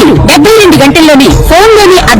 పండితులు డెబ్బై రెండు గంటల్లోనే ఫోన్లోని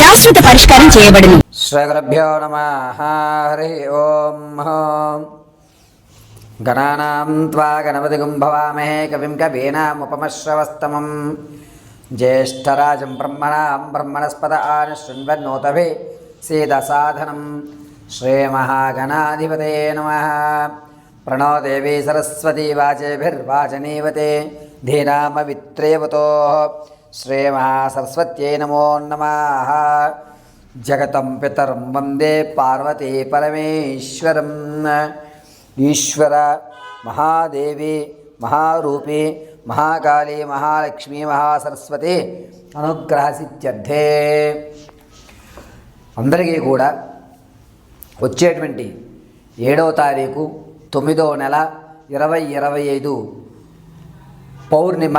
శాశ్వత పరిష్కారం చేయబడును. శ్రీగురుభ్యో నమ. హరి ఓం. గణానాం త్వా గణపతిగుం భవామహే కవిం కవీనాముపమశ్రవస్తమం జ్యేష్ఠరాజం బ్రహ్మణాం బ్రహ్మణస్పద ఆన శృణ్వన్నోతభి సీదసాధనం శ్రీమహాగణాధిపతే నమ. ప్రణో దేవీ సరస్వతీ వాచేభిర్వాచనీవతే ధీనామవిత్రేవతో శ్రీమహాసరస్వత్యై నమో నమ. జగతం పితరం వందే పార్వతీ పరమేశ్వరం. ఈశ్వర మహాదేవి మహారూపి మహాకాళి మహాలక్ష్మి మహాసరస్వతి అనుగ్రహసిత్యర్థే అందరికీ కూడా వచ్చేటువంటి ఏడవ తారీఖు తొమ్మిదవ నెల ఇరవై ఇరవై ఐదు పౌర్ణిమ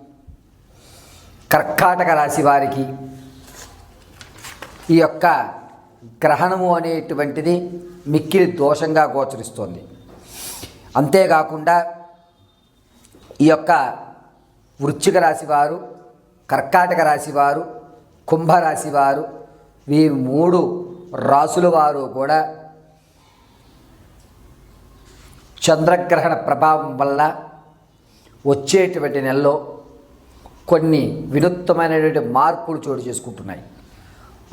కర్కాటక రాశి వారికి ఈ యొక్క గ్రహణము అనేటువంటిది మిక్కిలి దోషంగా గోచరిస్తోంది. అంతేకాకుండా ఈ యొక్క వృశ్చిక రాశివారు కర్కాటక రాశివారు కుంభరాశివారు వారు ఈ మూడు రాసుల వారు కూడా చంద్రగ్రహణ ప్రభావం వల్ల వచ్చేటువంటి నెలలో కొన్ని వినూత్నమైనటువంటి మార్పులు చోటు చేసుకుంటున్నాయి.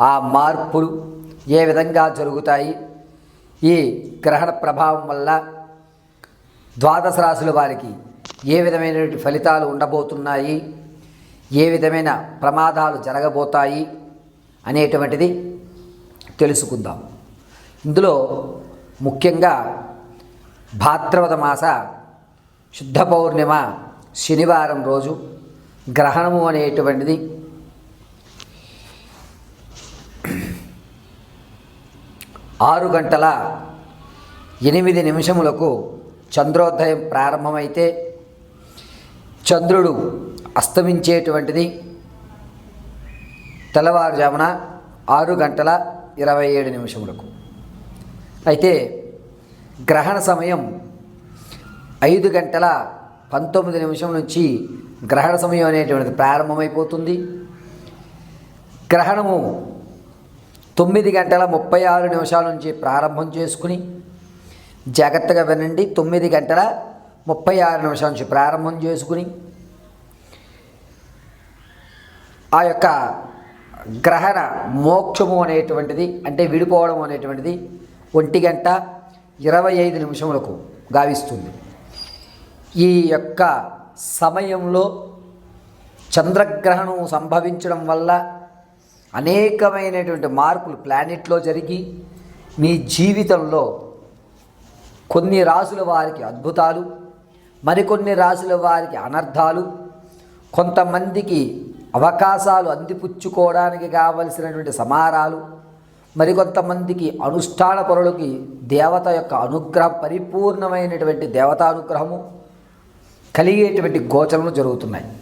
ఆ మార్పులు ఏ విధంగా జరుగుతాయి? ఈ గ్రహణ ప్రభావం వల్ల ద్వాదశ రాశుల వారికి ఏ విధమైనటువంటి ఫలితాలు ఉండబోతున్నాయి? ఏ విధమైన ప్రమాదాలు జరగబోతాయి? అనేటువంటిది తెలుసుకుందాం. ఇందులో ముఖ్యంగా భాద్రపద మాస శుద్ధ పౌర్ణిమ శనివారం రోజు గ్రహణము అనేటువంటిది. ఆరు గంటల ఎనిమిది నిమిషములకు చంద్రోదయం ప్రారంభమైతే చంద్రుడు అస్తమించేటువంటిది. తెల్లవారుజామున ఆరు గంటల ఇరవై ఏడు నిమిషములకు. అయితే గ్రహణ సమయం ఐదు గంటల పంతొమ్మిది నిమిషం నుంచి గ్రహణ సమయం అనేటువంటిది ప్రారంభమైపోతుంది. గ్రహణము తొమ్మిది గంటల ముప్పై ఆరు నిమిషాల నుంచి ప్రారంభం చేసుకుని జాగ్రత్తగా వినండి. తొమ్మిది గంటల ముప్పై ఆరు నిమిషాల నుంచి ప్రారంభం చేసుకుని ఆ యొక్క గ్రహణ మోక్షము అనేటువంటిది అంటే విడిపోవడం అనేటువంటిది ఒంటి గంట ఇరవై ఐదు నిమిషములకు గావిస్తుంది. ఈ యొక్క సమయంలో చంద్రగ్రహణం సంభవించడం వల్ల అనేకమైనటువంటి మార్పులు ప్లానెట్లో జరిగి మీ జీవితంలో కొన్ని రాసుల వారికి అద్భుతాలు మరికొన్ని రాసుల వారికి అనర్థాలు కొంతమందికి అవకాశాలు అందిపుచ్చుకోవడానికి కావలసినటువంటి సమారాలు మరికొంతమందికి అనుష్ఠాన పరులకి దేవత యొక్క అనుగ్రహం పరిపూర్ణమైనటువంటి దేవతానుగ్రహము కలిగేటువంటి గోచరములు జరుగుతున్నాయి.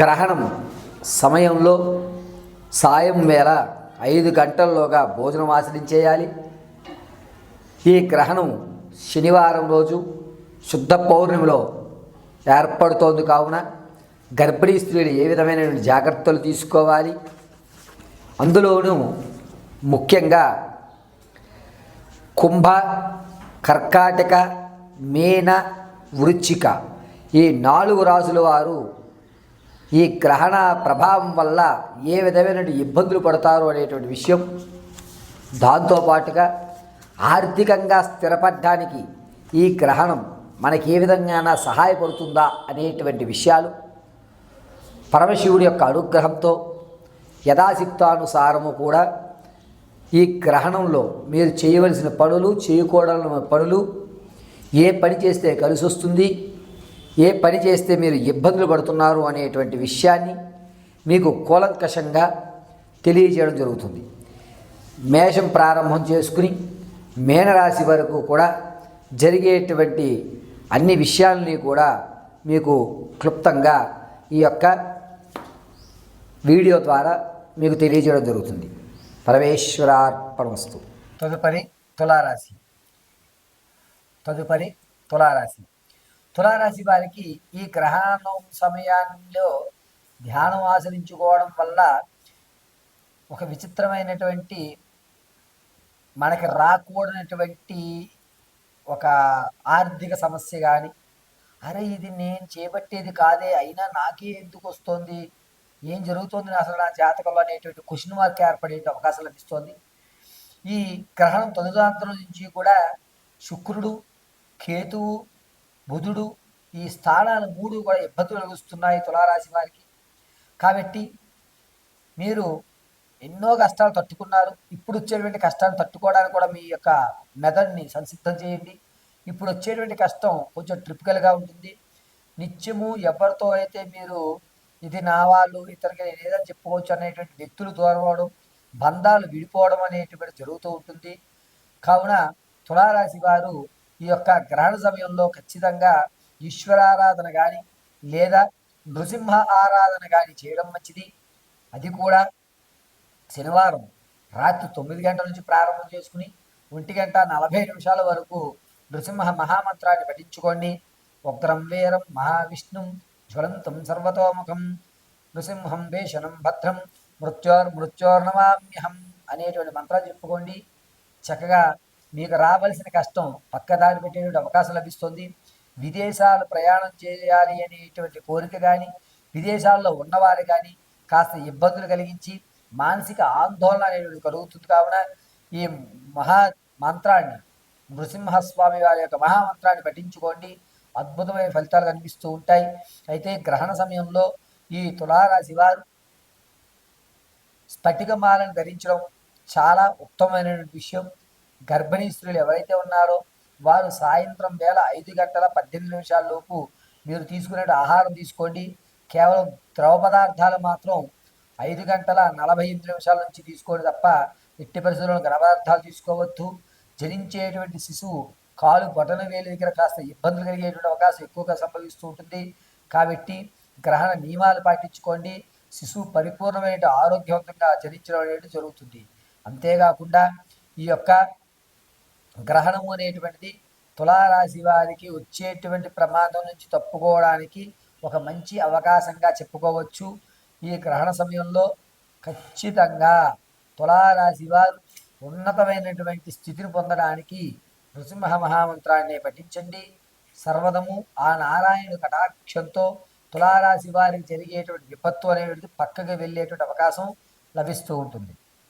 గ్రహణం సమయంలో సాయం వేళ ఐదు గంటల్లోగా భోజనం ఆచరించేయాలి. ఈ గ్రహణం శనివారం రోజు శుద్ధ పౌర్ణమిలో ఏర్పడుతోంది కావున గర్భిణీ స్త్రీలు ఏ విధమైన జాగ్రత్తలు తీసుకోవాలి? అందులోనూ ముఖ్యంగా కుంభ కర్కాటక మీన వృచ్చిక. ఈ నాలుగు రాసుల వారు ఈ గ్రహణ ప్రభావం వల్ల ఏ విధమైన ఇబ్బందులు పడతారు అనేటువంటి విషయం దాంతోపాటుగా ఆర్థికంగా స్థిరపడడానికి ఈ గ్రహణం మనకి ఏ విధంగా సహాయపడుతుందా అనేటువంటి విషయాలు పరమశివుడి యొక్క అనుగ్రహంతో యథాశక్తానుసారము కూడా ఈ గ్రహణంలో మీరు చేయవలసిన పనులు చేయకూడని పనులు ఏ పని చేస్తే కలిసి వస్తుంది ఏ పని చేస్తే మీరు ఇబ్బందులు పడుతున్నారు అనేటువంటి విషయాన్ని మీకు కూలంకషంగా తెలియజేయడం జరుగుతుంది. మేషం ప్రారంభం చేసుకుని మేనరాశి వరకు కూడా జరిగేటువంటి అన్ని విషయాలని కూడా మీకు క్లుప్తంగా ఈ యొక్క వీడియో ద్వారా మీకు తెలియజేయడం జరుగుతుంది. పరమేశ్వరార్పణమస్తు. తదుపరి తులారాశి. తదుపరి తులారాశి. తులారాశి వారికి ఈ గ్రహణం సమయంలో ధ్యానం ఆచరించుకోవడం వల్ల ఒక విచిత్రమైనటువంటి మనకి రాకూడనటువంటి ఒక ఆర్థిక సమస్య కానీ అరే ఇది నేను చేపట్టేది కాదే అయినా నాకే ఎందుకు వస్తుంది ఏం జరుగుతుంది అసలు నా జాతకంలో అనేటువంటి క్వశ్చన్ మార్క్ ఏర్పడే అవకాశం లభిస్తోంది. ఈ గ్రహణం తదుదాంతరం నుంచి కూడా శుక్రుడు కేతువు బుధుడు ఈ స్థానాలు మూడు కూడా ఇబ్బందులు కలుగుతున్నాయి తులారాశి వారికి. కాబట్టి మీరు ఎన్నో కష్టాలు తట్టుకున్నారు. ఇప్పుడు వచ్చేటువంటి కష్టాన్ని తట్టుకోవడానికి కూడా మీ యొక్క మెదడుని సంసిద్ధం చేయండి. ఇప్పుడు వచ్చేటువంటి కష్టం కొంచెం ట్రిపికల్గా ఉంటుంది. నిత్యము ఎవరితో అయితే మీరు ఇది నా వాళ్ళు ఇతరికి నేను ఏదని చెప్పుకోవచ్చు అనేటువంటి వ్యక్తులు దూరవడం బంధాలు విడిపోవడం అనేటువంటి జరుగుతూ ఉంటుంది. కావున తులారాశి వారు ఈ యొక్క గ్రహణ సమయంలో ఖచ్చితంగా ఈశ్వరారాధన కానీ లేదా నృసింహ ఆరాధన కానీ చేయడం మంచిది. అది కూడా శనివారం రాత్రి తొమ్మిది గంటల నుంచి ప్రారంభం చేసుకుని ఒంటి గంట నలభై నిమిషాల వరకు నృసింహ మహామంత్రాన్ని పఠించుకోండి. ఉగ్రం వీరం మహావిష్ణుం జ్వలంతం సర్వతోముఖం నృసింహం భీషణం భద్రం మృత్యోర్ మృత్యోర్ణమామ్యహం అనేటువంటి మంత్రాలు చెప్పుకోండి. చక్కగా మీకు రావలసిన కష్టం పక్కదారి పెట్టేటువంటి అవకాశం లభిస్తుంది. విదేశాలు ప్రయాణం చేయాలి అనేటువంటి కోరిక కానీ విదేశాల్లో ఉన్నవారు కానీ కాస్త ఇబ్బందులు కలిగించి మానసిక ఆందోళన అనేటువంటి కలుగుతుంది కావున ఈ మహా మంత్రాన్ని నృసింహస్వామి వారి యొక్క మహామంత్రాన్ని పఠించుకోండి. అద్భుతమైన ఫలితాలు కనిపిస్తూ ఉంటాయి. అయితే గ్రహణ సమయంలో ఈ తులారాశి వారు స్ఫటికమాలను ధరించడం చాలా ఉత్తమమైన విషయం. గర్భిణీ స్త్రీలు ఎవరైతే ఉన్నారో వారు సాయంత్రం వేళ ఐదు గంటల పద్దెనిమిది నిమిషాల లోపు మీరు తీసుకునే ఆహారం తీసుకోండి. కేవలం ద్రవ పదార్థాలు మాత్రం ఐదు గంటల నలభై ఎనిమిది నిమిషాల నుంచి తీసుకోండి తప్ప ఎట్టి పరిస్థితుల్లో ఘన పదార్థాలు తీసుకోవద్దు. జనించేటువంటి శిశువు కాలు బొటన వేలు దగ్గర కాస్త ఇబ్బందులు కలిగేటువంటి అవకాశం ఎక్కువగా సంభవిస్తూ ఉంటుంది. కాబట్టి గ్రహణ నియమాలు పాటించుకోండి. శిశువు పరిపూర్ణమైన ఆరోగ్యవంతంగా జనించడం అనేది జరుగుతుంది. అంతేకాకుండా ఈ యొక్క గ్రహణము అనేటువంటిది తులారాశి వారికి వచ్చేటువంటి ప్రమాదం నుంచి తప్పుకోవడానికి ఒక మంచి అవకాశంగా చెప్పుకోవచ్చు. ఈ గ్రహణ సమయంలో ఖచ్చితంగా తులారాశి వారు ఉన్నతమైనటువంటి స్థితిని పొందడానికి నృసింహ మహామంత్రాన్ని పఠించండి. సర్వదము ఆ నారాయణుడు కటాక్షంతో తులారాశి వారికి జరిగేటువంటి విపత్తు అనేటువంటిది పక్కకి వెళ్ళేటువంటి అవకాశం లభిస్తూ ఉంటుంది.